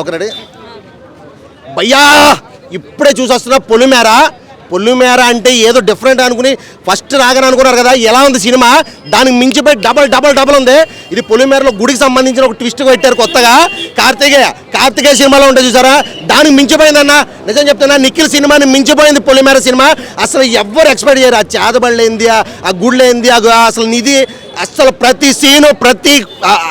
Okay ready భయ్యా ఇప్పుడే చూసొస్తున్నా పొలిమేర. పొలిమేర అంటే ఏదో డిఫరెంట్ అనుకుని ఫస్ట్ రాగానే అనుకున్నారు కదా ఎలా ఉంది సినిమా? దానికి మించిపోయి డబల్ డబల్ డబల్ ఉంది. ఇది పొలిమేరలో గుడికి సంబంధించిన ఒక ట్విస్ట్ పెట్టారు కొత్తగా. కార్తికేయ కార్తికేయ సినిమాలో ఉంటే చూసారా? దానికి మించిపోయిందన్న. నిజం చెప్తున్నా నిఖిల్ సినిమాని మించిపోయింది పొలిమేర సినిమా. అసలు ఎవ్వరు ఎక్స్పెక్ట్ చేయరు. ఆ చేతబడలేంది ఆ ఆ గుళ్ళేంది అసలు నిధి అసలు ప్రతి సీను ప్రతి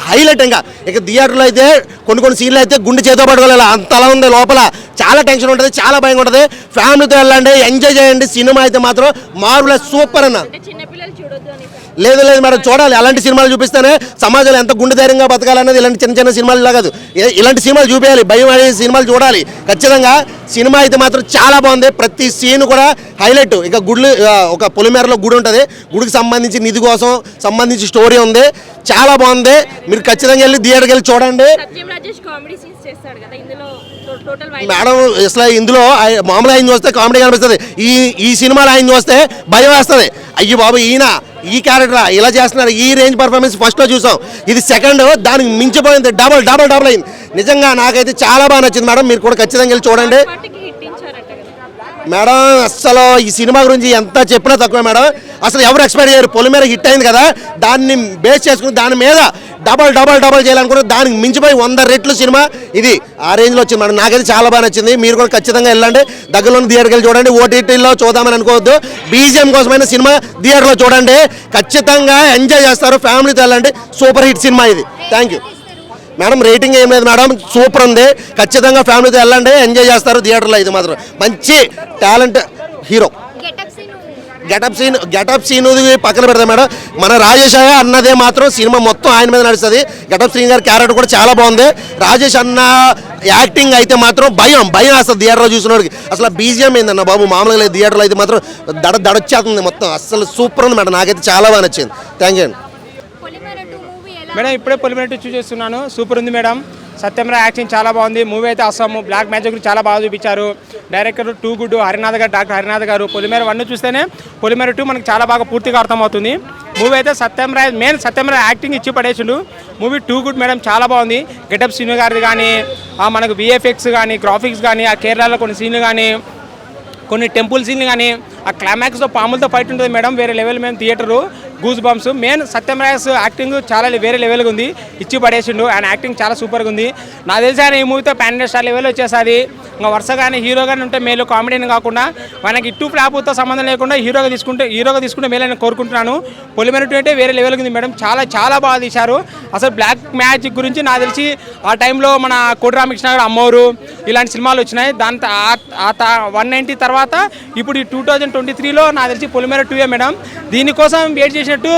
హైలైట్ ఇంకా. ఇక థియేటర్లో అయితే కొన్ని కొన్ని సీన్లు అయితే గుండె చేతో పట్టుకోలేదు అంతలా ఉంది లోపల. చాలా టెన్షన్ ఉంటుంది చాలా భయంగా ఉంటుంది. ఫ్యామిలీతో వెళ్ళండి ఎంజాయ్ చేయండి. సినిమా అయితే మాత్రం మార్వలెస్ సూపర్ అన్న. లేదు లేదు మేడం చూడాలి. అలాంటి సినిమాలు చూపిస్తేనే సమాజంలో ఎంత గుండె ధైర్యంగా బతకాలన్నది ఇలాంటి చిన్న చిన్న సినిమాలు కాదు. ఇలాంటి సినిమాలు చూపించాలి భయం అనే సినిమాలు చూడాలి. ఖచ్చితంగా సినిమా అయితే మాత్రం చాలా బాగుంది. ప్రతి సీన్ కూడా హైలైట్. ఇక ఆ, ఒక పొలిమేరలో గుడి ఉంటుంది. గుడికి సంబంధించి నిధి కోసం సంబంధించి స్టోరీ ఉంది. చాలా బాగుంది. మీరు ఖచ్చితంగా వెళ్ళి థియేటర్కి వెళ్ళి చూడండి. మేడం అసలు ఇందులో మామూలుగా ఆయన చూస్తే కామెడీ కనిపిస్తుంది. ఈ ఈ సినిమాలో ఆయన చూస్తే భయం వేస్తుంది. అయ్యి బాబు ఈయన ఈ క్యారెక్టర్ ఇలా చేస్తున్నారు. ఈ రేంజ్ పర్ఫార్మెన్స్ ఫస్ట్లో చూసాం. ఇది సెకండ్ దానికి మించిపోయింది. డబల్ డబల్ డబల్ అయింది. నిజంగా నాకైతే చాలా బాగా నచ్చింది మేడం. మీరు కూడా ఖచ్చితంగా వెళ్ళి చూడండి. మేడం అసలు ఈ సినిమా గురించి ఎంత చెప్పినా తక్కువే మేడం. అసలు ఎవరు ఎక్స్పెక్ట్ చేయరు. పొలిమేర హిట్ అయింది కదా. దాన్ని బేస్ చేసుకుని దాని మీద డబల్ డబల్ డబల్ చేయాలనుకున్నారు. దానికి మించిపోయి వంద రెట్లు సినిమా. ఇది ఆ రేంజ్లో వచ్చింది. మేడం నాకైతే చాలా బాగా నచ్చింది. మీరు కూడా ఖచ్చితంగా వెళ్ళండి. దగ్గరలోని థియేటర్కి వెళ్ళి చూడండి. ఓటీటీలో చూద్దామని అనుకోవద్దు. బీజిఎం కోసమైన సినిమా థియేటర్లో చూడండి. ఖచ్చితంగా ఎంజాయ్ చేస్తారు. ఫ్యామిలీతో వెళ్ళండి. సూపర్ హిట్ సినిమా ఇది. థ్యాంక్ యూ మేడం రేటింగ్ ఏం లేదు మేడం సూపర్ ఉంది. ఖచ్చితంగా ఫ్యామిలీతో వెళ్ళండి. ఎంజాయ్ చేస్తారు. థియేటర్లో ఇది మాత్రం. మంచి talent hero. Getup scene getup scene పక్కన పెడతాం మేడం. మన రాజేష్ అయ్య అన్నదే మాత్రం సినిమా మొత్తం ఆయన మీద నడుస్తుంది. గెటప్ సీన్ గారి క్యారెక్టర్ కూడా చాలా బాగుంది. రాజేష్ అన్న యాక్టింగ్ అయితే మాత్రం భయం భయం అసలు థియేటర్లో చూసినోడికి. అసలు బీజిఎం ఏందన్న బాబు మామూలుగా లేదు. థియేటర్లో అయితే మాత్రం దడ దడొచ్చేస్తుంది మొత్తం. అసలు సూపర్ ఉంది మేడం. నాకైతే చాలా బాగా నచ్చింది. Thank you Polimera two madam ఇప్పుడే పొలిమినట్టు చూసేస్తున్నాను సూపర్ ఉంది మేడం. సత్యమరా యాక్షన్ చాలా బాగుంది. మూవీ అయితే అస్సాము బ్లాక్ మ్యాజిక్ చాలా బాగా చూపించారు. డైరెక్టర్ టూ గుడ్ హరినాథ్ గారు డాక్టర్ హరినాథ్ గారు పొలిమేర వన్ చూస్తేనే పొలిమేర టూ మనకు చాలా బాగా పూర్తిగా అర్థమవుతుంది. మూవీ అయితే సత్యం రాయ్ మెయిన్ సత్యం రాయ్ యాక్టింగ్ ఇచ్చి పడేసిండు. మూవీ టూ గుడ్ మేడం చాలా బాగుంది. గెటప్ సీన్ గారిది కానీ ఆ మనకు విఎఫ్ఎక్స్ కానీ గ్రాఫిక్స్ కానీ ఆ కేరళలో కొన్ని సీన్లు కానీ కొన్ని టెంపుల్ సీన్లు కానీ ఆ క్లైమాక్స్తో పాములతో ఫైట్ ఉంటుంది మేడం వేరే లెవెల్ మేము theatre goose bumps main సత్యమరాజ్ acting చాలా వేరే లెవెల్గా ఉంది. ఇచ్చి పడేసిండు. ఆయన యాక్టింగ్ చాలా సూపర్గా ఉంది. నాకు తెలిసి ఆయన ఈ మూవీతో పాన్ స్టార్ లెవెల్ వచ్చేసాది. ఇంకా వరుసగానే హీరోగానే ఉంటే మేలు కామెడీని కాకుండా మనకి ఇటు ఫ్లాప్తో సంబంధం లేకుండా హీరోగా తీసుకుంటే హీరోగా తీసుకుంటే మేలని కోరుకుంటున్నాను. పొలిమెరిటీ అంటే వేరే లెవెల్కి ఉంది మేడం. చాలా చాలా బాగా తీశారు. అసలు బ్లాక్ మ్యాజిక్ గురించి నాకు తెలిసి ఆ టైంలో మన కోటి రామకృష్ణ గారు అమ్మోరు ఇలాంటి సినిమాలు వచ్చినాయి. దాని ఆ- వన్ నైంటీ తర్వాత ఇప్పుడు ఈ టూ థౌజండ్ ట్వంటీ త్రీలో నాకు తెలిసి పొలిమేర టూ మేడం. దీనికోసం వెయిట్ చేసినట్టు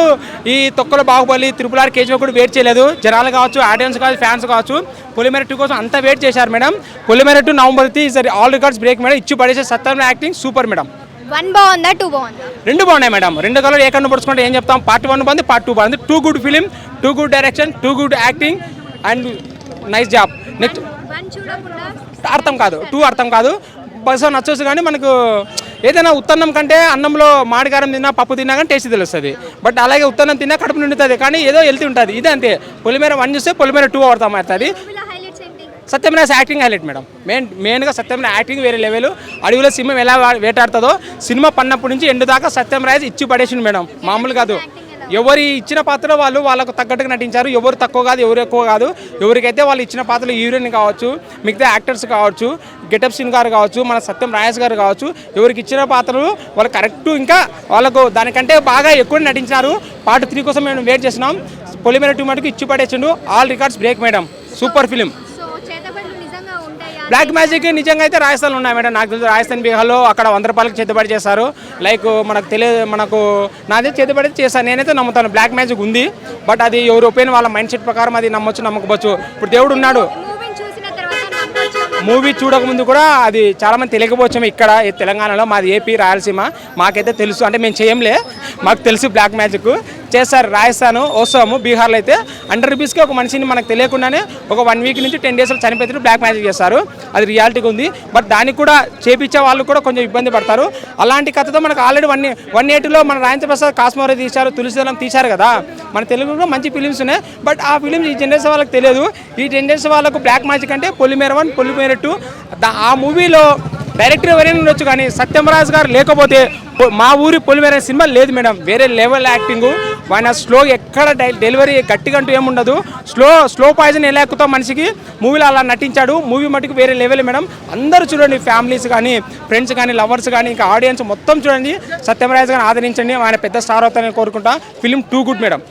ఈ తొక్కల బాహుబలి త్రిపుల్ ఆర్ కేజీ కూడా వెయిట్ చేయలేదు. జనాలు కావచ్చు ఆడియన్స్ కావచ్చు ఫ్యాన్స్ కావచ్చు పొలిమేర టూ కోసం అంతా వెయిట్ చేశారు madam. Polimera two November three సరే ఆల్ రికార్డ్స్ బ్రేక్ మేడం. ఇచ్చి పడేసే Satyam acting super madam. One బాగుందా టూ బాగుందా? రెండు బాగున్నాయి మేడం. రెండు కలర్ ఏ కన్ను పడుచుకుంటే ఏం చెప్తాం? పార్ట్ వన్ బాగుంది పార్ట్ టూ బాగుంది too good film too good direction too good acting and nice job next అర్థం కాదు. టూ అర్థం కాదు. బస్ నచ్చొచ్చు కానీ మనకు ఏదైనా ఉత్తన్నం కంటే అన్నంలో మాడికారం తిన్నా పప్పు తిన్నా కానీ టేస్ట్ తెలుస్తుంది. బట్ అలాగే ఉత్తన్నం తిన్నా కడుపు నిండుతుంది. కానీ ఏదో హెల్తీ ఉంటుంది. ఇదే అంతే. పొలిమేర వన్ చూస్తే పొలిమేర టూ అవుతాం అవుతుంది. సత్యమైన యాక్టింగ్ హైలైట్ మేడం. మెయిన్ మెయిన్గా సత్యమైన యాక్టింగ్ వేరే లెవెల్ అడవిలో సింహం ఎలా వేటాడుతుందో సినిమా పన్నప్పటి నుంచి ఎండు దాకా సత్యం రాజ్ ఇచ్చి పడేసిండు మేడం. మామూలు కాదు. ఎవరి ఇచ్చిన పాత్ర వాళ్ళు వాళ్ళకు తగ్గట్టుగా నటించారు. ఎవరు తక్కువ కాదు ఎవరు ఎక్కువ కాదు. ఎవరికైతే వాళ్ళు ఇచ్చిన పాత్రలు హీరోయిన్ కావచ్చు మిగతా యాక్టర్స్ కావచ్చు గెటప్ సింగ్ గారు కావచ్చు మన సత్యం రాయస్ గారు కావచ్చు ఎవరికి ఇచ్చిన పాత్రలు వాళ్ళు కరెక్ట్ ఇంకా వాళ్ళకు దానికంటే బాగా ఎక్కువ నటించారు పార్ట్ త్రీ కోసం మేము వెయిట్ చేస్తున్నాం. పొలిమేర టూ మటుకు ఇచ్చి పడేసిండు all records break madam. Super film. Black magic నిజంగా అయితే రాజస్థాన్లో ఉన్నాయి మేడం. నాకు తెలుసు రాజస్థాన్ బీహార్లో అక్కడ వంద రూపాయలకి చేతిబడి చేస్తారు లైక్ మనకు తెలియదు మనకు నాదే చేతిబడి చేస్తాను నేనైతే నమ్ముతాను బ్లాక్ మ్యాజిక్ ఉంది. బట్ అది ఎవరు ఒపీనియన్ వాళ్ళ మైండ్ సెట్ ప్రకారం అది నమ్మొచ్చు నమ్మకపోవచ్చు. ఇప్పుడు దేవుడు ఉన్నాడు. మూవీ చూడకముందు కూడా అది చాలా మంది తెలియకపోవచ్చు ఇక్కడ తెలంగాణలో మాది ఏపీ రాయలసీమ. మాకైతే తెలుసు. అంటే మేము చేయంలే. మాకు తెలుసు బ్లాక్ మ్యాజిక్ చేస్తారు రాజస్థాన్ వస్తాము బీహార్లో అయితే హండ్రెడ్ రూపీస్కి ఒక మనిషిని మనకు తెలియకుండానే ఒక వన్ వీక్ నుంచి టెన్ డేస్లో చనిపోతే బ్లాక్ మ్యాజిక్ చేస్తారు అది రియాలిటీగా ఉంది. బట్ దానికి కూడా చేపించే వాళ్ళు కూడా కొంచెం ఇబ్బంది పడతారు. అలాంటి కథతో మనకు ఆల్రెడీ వన్ వన్ ఎయిటీలో మన రాజేంద్ర ప్రసాద్ కాశ్మీరీ తీశారు తులసిదళం తీశారు కదా. మన తెలుగులో మంచి ఫిలిమ్స్ ఉన్నాయి. బట్ ఆ ఫిలిమ్స్ ఈ జనరేషన్ వాళ్ళకి తెలియదు. ఈ జనరేషన్ వాళ్ళకు బ్లాక్ మ్యాజిక్ అంటే పొలిమేర వన్ పొలిమేర టూ ఆ మూవీలో డైరెక్టర్ ఎవరైనా ఉండొచ్చు కానీ సత్యమరాజ్ గారు లేకపోతే మా ఊరి పొలిమేర సినిమా లేదు మేడం. వేరే లెవెల్ యాక్టింగు ఆయన స్లో ఎక్కడ డెలివరీ గట్టిగా అంటూ ఏముండదు. స్లో స్లో పాయిజన్ ఎలా ఎక్కుతాం మనిషికి మూవీలో అలా నటించాడు. మూవీ మటుకు వేరే లెవెల్ మేడం. అందరూ చూడండి ఫ్యామిలీస్ కానీ ఫ్రెండ్స్ కానీ లవర్స్ కానీ ఇంకా ఆడియన్స్ మొత్తం చూడండి. సత్యమరాజ్ గారిని ఆదరించండి. ఆయన పెద్ద స్టార్ అవుతారని కోరుకుంటా. Film too good madam.